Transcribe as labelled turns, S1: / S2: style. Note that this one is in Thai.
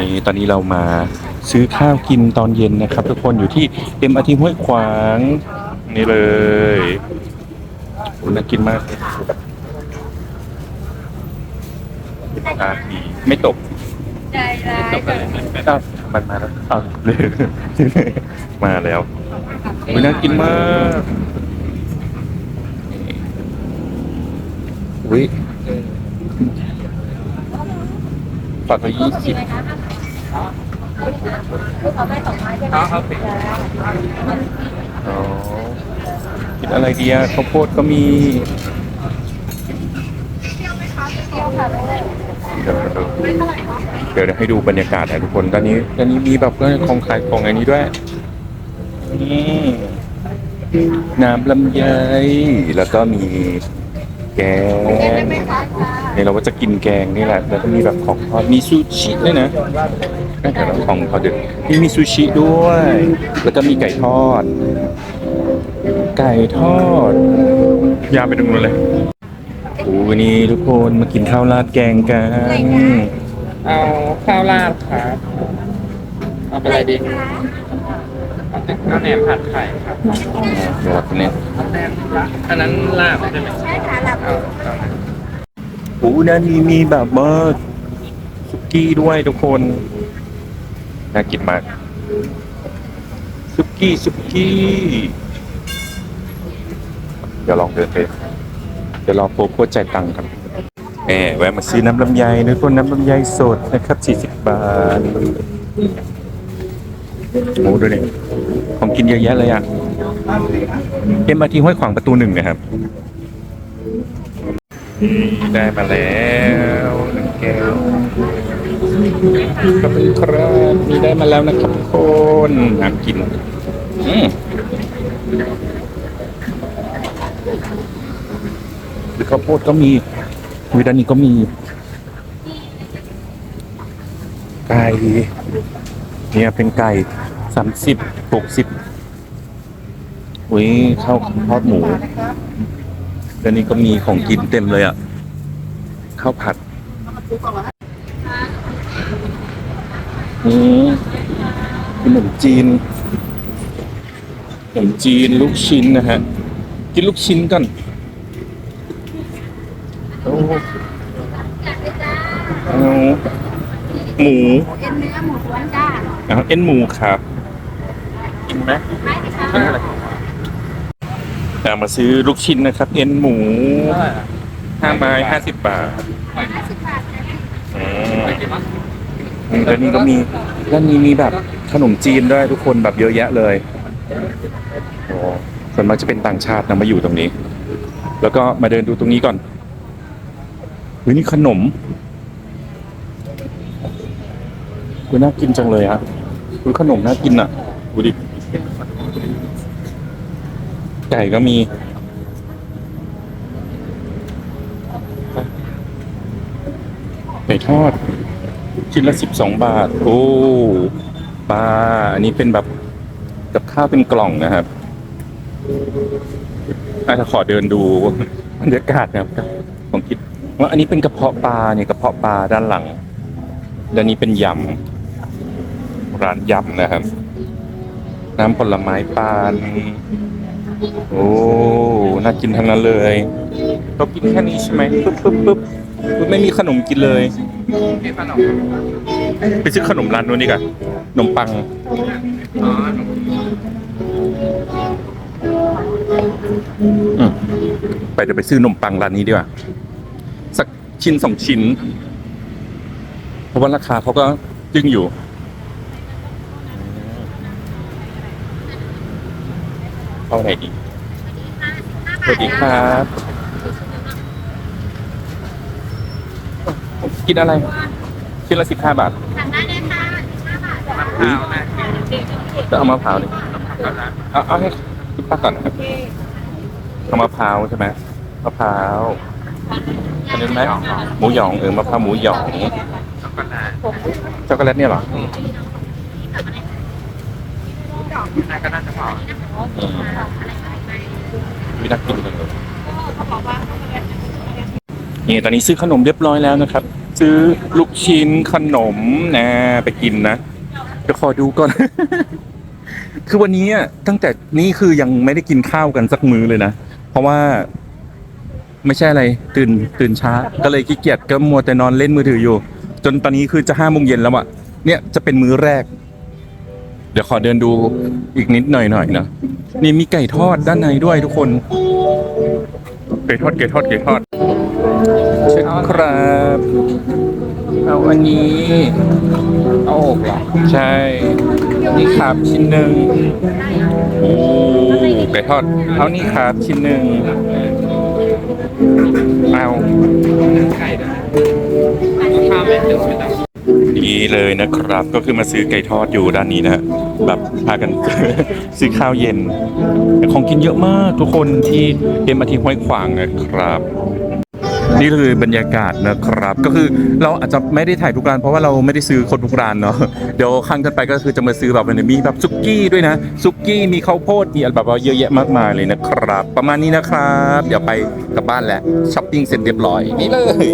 S1: นี่ตอนนี้เรามาซื้อข้าวกินตอนเย็นนะครับ ทุกคนอยู่ที่เอ็มอาทีห้วยขวาง นี่เลยโอ้น่ากินมากอะมีไม่ตก
S2: ใจร้ายแบบ
S1: อ้าวมันมาแล้วอ้าวเลยมาแล้วโอ้ยน่ากินมากอุ้ย ฝากไปยี่สิบ
S2: เขาไม่สองไม้ใช่ไหม
S3: ครับ
S1: อ๋อกินอะไรดีอะข้าวโพดก็มีเดี๋ยวเดี๋ยวเดี๋ยวให้ดูบรรยากาศนะทุกคนตอนนี้ตอนนี้มีแบบของขายของอันนี้ด้วยนี่น้ำลำไยแล้วก็มี แกงเนี่ยเราก็จะกินแกงนี่แหละ แล้วก็มีแบบของทอดมีซูชิด้วยนะเอ้ยเดี๋ยวเราของเขาเด็ดนี่มีซูชิด้วย แล้วก็มีไก่ทอด ไก่ทอด ยาวไปตรงนู้นเลยโอ้วันนี้ทุกคนมากินข้าวราดแกงกัน
S3: เอาข้าวราดครับเอาเป็นอะไรดี เอาแหนมผัดไข่ครับ
S1: เดี๋ยวรับเนี่ย
S3: แหนมอันนั้นลาบใช่ไหม
S2: ใช่ค่ะลับ
S3: เอาเอา
S1: โอ้นั่นมีมีแบบว่าสุกี้ด้วยทุกคนน่ากินมากสุกี้สุกี้เดี๋ยวลองเดินไปเดี๋ยวรอโปโพจ่ายตังค์กันแหมแวะมาซื้อน้ำลำไยนะทุกคนน้ำลำไยสดนะครับ 40 บาท โอ้ดูนี่ของกินเยอะแยะเลยอะเอ็มอาทีห้วยขวางประตูหนึ่งนะครับ ได้มาแล้วหนึ่งแก้วขอบคุณครับมีได้มาแล้วนะครับทุกคนน้ำกินอืมข้าวโพดก็มีวิดานีก็มีไก่ เนี่ยเป็นไก่สามสิบหกสิบอุ้ยข้าวทอดหมูแล้วนี่ก็มีของกินเต็มเลยอะข้าวผัดอืมขนมจีนขนมจีนลูกชิ้นนะฮะ กินลูกชิ้นกันโอ้หมู
S2: เอ็นเนื้อหมูล้วนจ้า
S1: เอาเอ็นหมูครับกินไหม
S2: ไม่ดิค่ะ
S1: กินอะไรอะมาซื้อลูกชิ้นนะครับ เอ็นหมู
S3: เท่าไหร่อะ
S1: ห้าไม้ห้าสิบบาท
S2: ห้าสิบบาทนะ
S1: อืม
S3: ไปกินมั้ย
S1: อืมแล้วนี่ก็มีแล้วนี่มีแบบขนมจีนด้วยทุกคนแบบเยอะแยะเลยโอ้ส่วนมากจะเป็นต่างชาตินะมาอยู่ตรงนี้ แล้วก็มาเดินดูตรงนี้ก่อนเฮ้ยนี่ขนมกูน่ากินจังเลยฮะ คือขนมน่ากินอะดูดิไก่ก็มีไก่ทอดชิ้นละสิบสองบาท โอ้ปลาอันนี้เป็นแบบกับข้าวเป็นกล่องนะครับอาจจะขอเดินดูบรรยากาศนะครับผมคิดว่าอันนี้เป็นกระเพาะปลาเนี่ยกระเพาะปลาด้านหลังและนี้เป็นยำ ร้านยำนะครับ น้ำผลไม้ปานโอ้น่ากินทั้งนั้นเลยเรากินแค่นี้ใช่ไหมปึ๊บปึ๊บปึ๊บปึ๊บไม่มีขนมกินเลย
S3: มีขนม
S1: ไปซื้อขนมร้านนู้นดีกว่าขนมปังไปเดี๋ยวไปซื้อขนมปังร้านนี้ดีกว่า สักชิ้นสองชิ้น เพราะว่าราคาเขาก็จึงอยู่ เอาไหนดีสวัสดีครับ กินอะไรชิ้นละสิบห้าบาท
S2: ทานได้เลยค่ะห้าบาท
S1: อุ๊ย
S3: เอานะ
S1: จะเอามะพร้าวนี่
S3: เอานะ
S1: เอาเอาให้คุณป้าก่อนนะครับเอามะพร้าวใช่ไหมมะพร้าวอันนี้ไหมหมูหยองเออมะพร้าวหมูหยอง
S3: ช็อกโกแลต
S1: ช็อกโกแลตเนี่ยเหรอ
S3: น่าก็น่าจะพอ
S1: อืมวินักกินกันเลยนี่ตอนนี้ซื้อขนมเรียบร้อยแล้วนะครับ ซื้อลูกชิ้นขนมนะไปกินนะเดี๋ยวขอดูก่อน คือวันนี้ตั้งแต่นี่คือยังไม่ได้กินข้าวกันสักมื้อเลยนะ เพราะว่า ไม่ใช่อะไร ตื่นตื่นช้า ก็เลยขี้เกียจก็มัวแต่นอนเล่นมือถืออยู่ จนตอนนี้คือจะห้าโมงเย็นแล้วอะเนี่ยจะเป็นมื้อแรก เดี๋ยวขอเดินดูอีกนิดหน่อยหน่อยนะนี่มีไก่ทอดด้านในด้วยทุกคน ไก่ทอดไก่ทอดไก่ทอดเชิญครับเอาอันนี้
S3: เอาอกเหรอ
S1: ใช่ นี่ครับชิ้นหนึ่งโอ้ไก่ทอด เอานี่ครับชิ้นหนึ่งเอา
S3: ไข่ด้วยเอาข้าวไหมเดี๋ยวไม่ต้อง
S1: นี่เลยนะครับ ก็คือมาซื้อไก่ทอดอยู่ด้านนี้นะแบบพากัน ซื้อข้าวเย็น ของกินเยอะมากทุกคนที่เอ็มอาทีห้วยขวางนะครับนี่คือบรรยากาศนะครับ ก็คือเราอาจจะไม่ได้ถ่ายทุกร้านเพราะว่าเราไม่ได้ซื้อคนทุกร้านเนาะเดี๋ยวครั้งถัดไปก็คือจะมาซื้อแบบมันมีแบบซุกี้ด้วยนะซุกี้มีข้าวโพดมีอะไรแบบว่าเยอะแยะมากมายเลยนะครับ ประมาณนี้นะครับ เดี๋ยวไปกลับบ้านแล้วช้อปปิ้งเสร็จเรียบร้อยนี่เลย